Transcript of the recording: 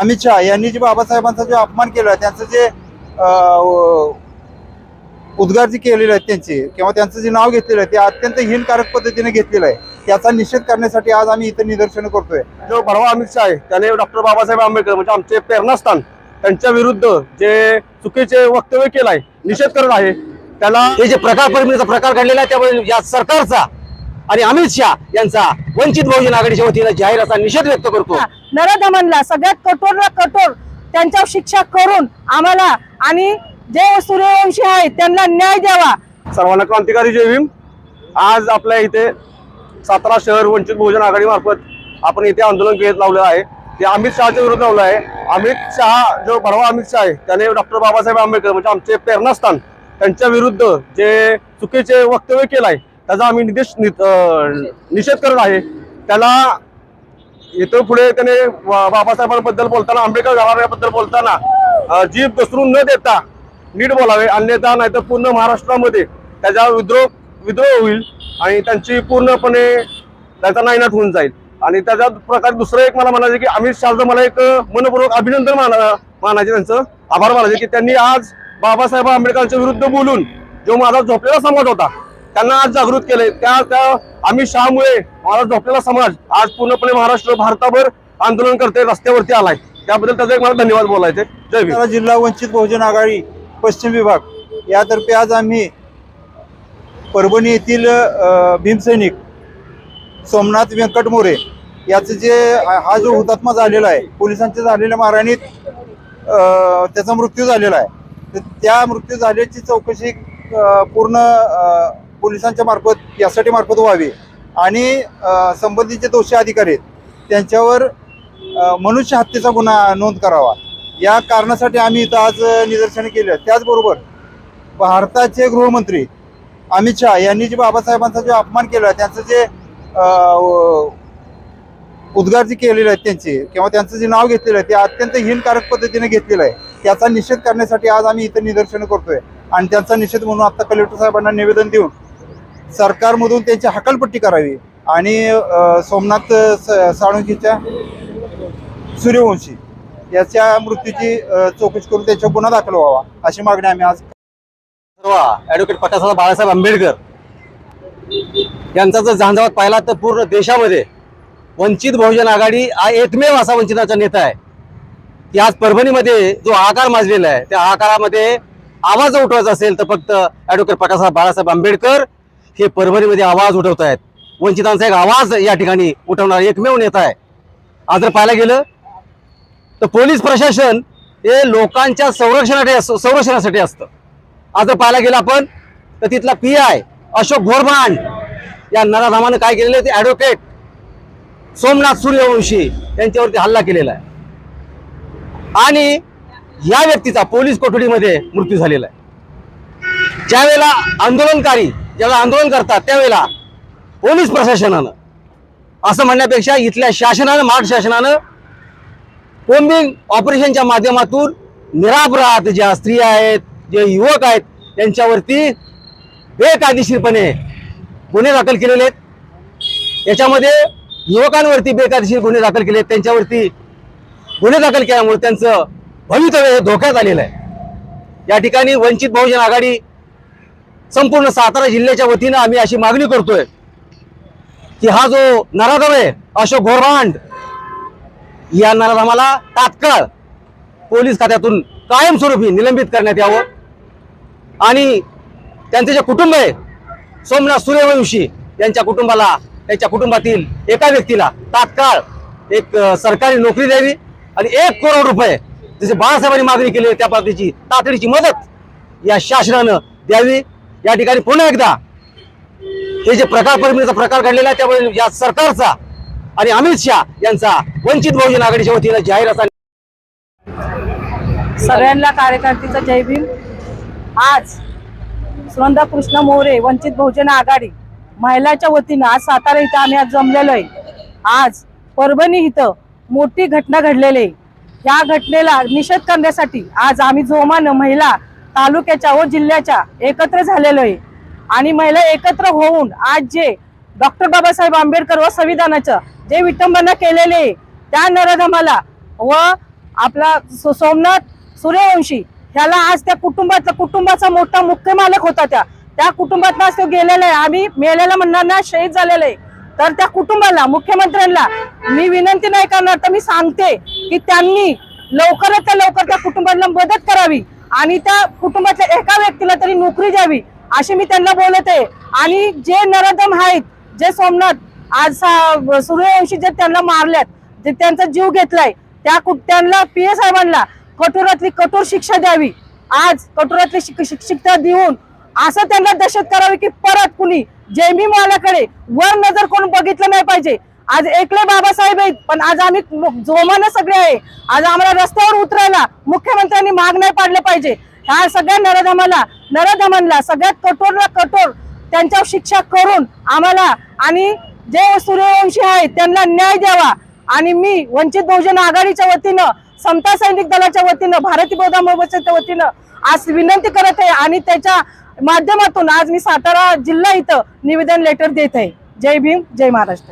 अमित शहा! यांनी जे बाबासाहेबांचा जो अपमान केला त्यांचं जे उद्गार जे केलेले आहेत त्यांची किंवा त्यांचं जे नाव घेतलेलं आहे ते अत्यंत हिनकारक पद्धतीने घेतलेलं आहे. त्याचा निषेध करण्यासाठी आज आम्ही इथं निदर्शन करतोय. जो भरवा अमित शहा आहे त्याने डॉक्टर बाबासाहेब आंबेडकर म्हणजे आमचे प्रेरणास्थान. त्यांच्या विरुद्ध जे चुकीचे वक्तव्य केलं आहे निषेध करत आहे त्याला हे जे प्रकार परिमितीचा प्रकार घडलेला आहे त्यामुळे या सरकारचा आणि अमित शहा यांचा वंचित बहुजन आघाडीच्या वतीनं जाहीर असा निषेध व्यक्त करतो. नरदमनला सगळ्यात कठोर कठोर त्यांच्यावर शिक्षा करून आम्हाला आणि जे सूर्यवंशी आहेत त्यांना न्याय द्यावा. सर्वांना क्रांतिकारी जय भीम. आज आपल्या इथे सातारा शहर वंचित बहुजन आघाडी मार्फत आपण इथे आंदोलन घेत लावलं आहे. ते अमित शहाच्या विरुद्ध लावलं आहे अमित शहा जो भडवा अमित शहा आहे त्याने डॉक्टर बाबासाहेब आंबेडकर म्हणजे आमचे प्रेरणास्थान त्यांच्या विरुद्ध जे चुकीचे वक्तव्य केलं आहे त्याचा आम्ही निदेश नि- निषेध करत आहे. त्याला इथं पुढे त्याने बाबासाहेबांबद्दल बोलताना आंबेडकर व्यवहाराबद्दल बोलताना जीभ घसरून न देता नीट बोलावे अन्यथा नाही तर पूर्ण महाराष्ट्रामध्ये त्याचा विद्रोह विद्रोह होईल आणि त्यांची पूर्णपणे त्याचा नायनाट होऊन जाईल. आणि त्याच्या प्रकारे दुसरं एक मला म्हणायचं की अमित शहाचं मला एक मनपूर्वक अभिनंदन माना मानायचे त्यांचं. आभार मानायचे की त्यांनी आज बाबासाहेब आंबेडकरांच्या विरुद्ध बोलून जो माझा झोपलेला समाज होता त्यांना आज जागृत केले. त्या त्या अमित शहामुळे माझा झोपलेला समाज आज पूर्णपणे महाराष्ट्र भारताभर आंदोलन करते रस्त्यावरती आलाय. त्याबद्दल त्याचा एक मला धन्यवाद बोलायचे जय भीम. जिल्हा वंचित बहुजन आघाडी पश्चिम विभाग. यातर्फे आज आम्ही परभणी येथील भीमसैनिक सोमनाथ व्यंकट मोरे याचं जे हा जो हुतात्मा झालेला आहे पोलिसांच्या झालेल्या मारहाणीत त्याचा मृत्यू झालेला आहे. तर त्या मृत्यू झाल्याची चौकशी पूर्ण पोलिसांच्या मार्फत यासाठी मार्फत व्हावी. आणि संबंधित जे दोषी अधिकारी आहेत त्यांच्यावर मनुष्य हत्येचा गुन्हा नोंद करावा. या कारणासाठी आम्ही इथं आज निदर्शने केलं त्याचबरोबर भारताचे गृहमंत्री अमित शहा यांनी जे बाबासाहेबांचा जो अपमान केला त्यांचं जे उद्गार जे केलेले आहेत त्यांचे किंवा त्यांचं जे नाव घेतलेलं आहे ते अत्यंत हीनकारक पद्धतीने घेतलेलं आहे. त्याचा निषेध करण्यासाठी आज आम्ही इथं निदर्शनं करतोय. आणि त्यांचा निषेध म्हणून आता कलेक्टर साहेबांना निवेदन देऊन सरकारमधून त्यांची हकालपट्टी करावी. आणि सोमनाथ साळुंकीच्या सूर्यवंशी याच्या मृत्यूची चौकशी करून त्याच्यावर गुन्हा दाखल व्हावा अशी मागणी आम्ही आज ॲडव्होकेट ऍडव्होकेट पटासाहेब बाळासाहेब आंबेडकर. यांचा जर झंझावात पाहिला तर पूर्ण देशामध्ये वंचित बहुजन आघाडी हा एकमेव असा वंचिताचा नेता आहे. की आज परभणीमध्ये जो आकार माजलेला आहे त्या आकारामध्ये आवाज उठवायचा असेल तर फक्त ॲडव्होकेट प्रकाशसाहेब बाळासाहेब आंबेडकर हे परभणीमध्ये आवाज उठवत आहेत. वंचितांचा एक आवाज या ठिकाणी उठवणारा एकमेव नेता आहे. आज जर पाहायला गेलं तर पोलीस प्रशासन हे लोकांच्या संरक्षणासाठी असं संरक्षणासाठी असतं. आज जर पाहायला गेलं आपण तर तिथला पी आय अशोक घोरभांड या नराधामानं काय केलेलं आहे? ते ॲडव्होकेट सोमनाथ सूर्यवंशी यांच्यावरती हल्ला केलेला आहे. आणि या व्यक्तीचा पोलीस कोठडीमध्ये मृत्यू झालेला आहे. ज्यावेळेला आंदोलनकारी ज्याला आंदोलन करतात त्यावेळेला पोलीस प्रशासनानं असं म्हणण्यापेक्षा इथल्या शासनानं महाराष्ट्र शासनानं कोम्बिंग ऑपरेशनच्या माध्यमातून निरापराध ज्या स्त्रिया आहेत जे युवक आहेत त्यांच्यावरती बेकायदेशीरपणे गुन्हे दाखल केलेले आहेत. याच्यामध्ये युवकांवरती बेकायदेशीर गुन्हे दाखल केले आहेत. त्यांच्यावरती गुन्हे दाखल केल्यामुळे त्यांचं भवितव्य हे धोक्यात आलेलं आहे. या ठिकाणी वंचित बहुजन आघाडी संपूर्ण सातारा जिल्ह्याच्या वतीनं आम्ही अशी मागणी करतोय की हा जो नराधम आहे अशोक घोरभांड या नराधमाला तात्काळ पोलीस खात्यातून कायमस्वरूपी निलंबित करण्यात यावं. आणि त्यांचे जे कुटुंब आहे सोमनाथ सूर्यवंशी यांच्या कुटुंबाला त्यांच्या कुटुंबातील एका व्यक्तीला तात्काळ एक सरकारी नोकरी द्यावी आणि एक करोड रुपये जसे बाळासाहेबांनी मागणी केली त्या पद्धतीची तातडीची मदत या शासनानं द्यावी. या ठिकाणी पुन्हा एकदा हे जे प्रकार परिमितीचा प्रकार घडलेला आहे त्यामुळे या सरकारचा आणि अमित शहा यांचा वंचित बहुजन आघाडीच्या वतीनं जाहीर असा सगळ्यांना कार्यकर्तीचा जय भीम. आज सुनंदा कृष्ण मोरे वंचित बहुजन आघाडी. महिलाच्या वतीनं आज सातारा इथं आम्ही आज जमलेलो आहे. आज परभणी इथं मोठी घटना घडलेली आहे. या घटनेला निषेध करण्यासाठी आज आम्ही जोमानं महिला तालुक्याच्या व जिल्ह्याच्या एकत्र झालेलो आहे. आणि महिला एकत्र होऊन आज जे डॉक्टर बाबासाहेब आंबेडकर व संविधानाचं जे विटंबना केलेले आहे, त्या नराधमाला व आपला सोमनाथ सूर्यवंशी ह्याला आज त्या कुटुंबातला कुटुंबाचा मोठा मुख्य मालक होता त्या. त्या कुटुंबात आज तो गेलेला आहे. आम्ही मेलेला म्हणणार ना शहीद झालेला आहे. तर त्या कुटुंबाला मुख्यमंत्र्यांना मी विनंती नाही करणार तर मी सांगते की त्यांनी लवकरात त्या लवकर त्या कुटुंबाला मदत करावी आणि त्या कुटुंबातल्या एका व्यक्तीला तरी नोकरी द्यावी अशी मी त्यांना बोलत आहे. आणि जे नरदम आहेत जे सोमनाथ आज सा- सूर्यवंशी जे त्यांना मारल्यात जे त्यांचा जीव घेतलाय त्या कुट- त्यांना पी ए साहेबांना कठोरातली कठोर शिक्षा द्यावी. आज कठोरातली शिक्षा देऊन असं त्यांना दहशत करावी की परत कुणी जेमी मालाकडे वर नजर करून बघितलं नाही पाहिजे. आज एकले बाबासाहेब आहेत पण आज आम्ही जोमानं सगळे आहे. आज आम्हाला रस्त्यावर उतरायला मुख्यमंत्र्यांनी माग नाही पाडलं पाहिजे. ह्या सगळ्या नरधमाला नरधमांना सगळ्यात कठोर कठोर त्यांच्यावर शिक्षा करून आम्हाला आणि जे सूर्यवंशी आहेत त्यांना न्याय द्यावा. आणि मी वंचित बहुजन आघाडीच्या वतीनं समता सैनिक दलाच्या वतीनं भारतीय बौद्ध मोर्चाच्या वतीनं आज विनंती करत आहे आणि त्याच्या माध्यमातून आज मी सातारा जिल्हा इथं निवेदन लेटर देत आहे. जय भीम जय महाराष्ट्र.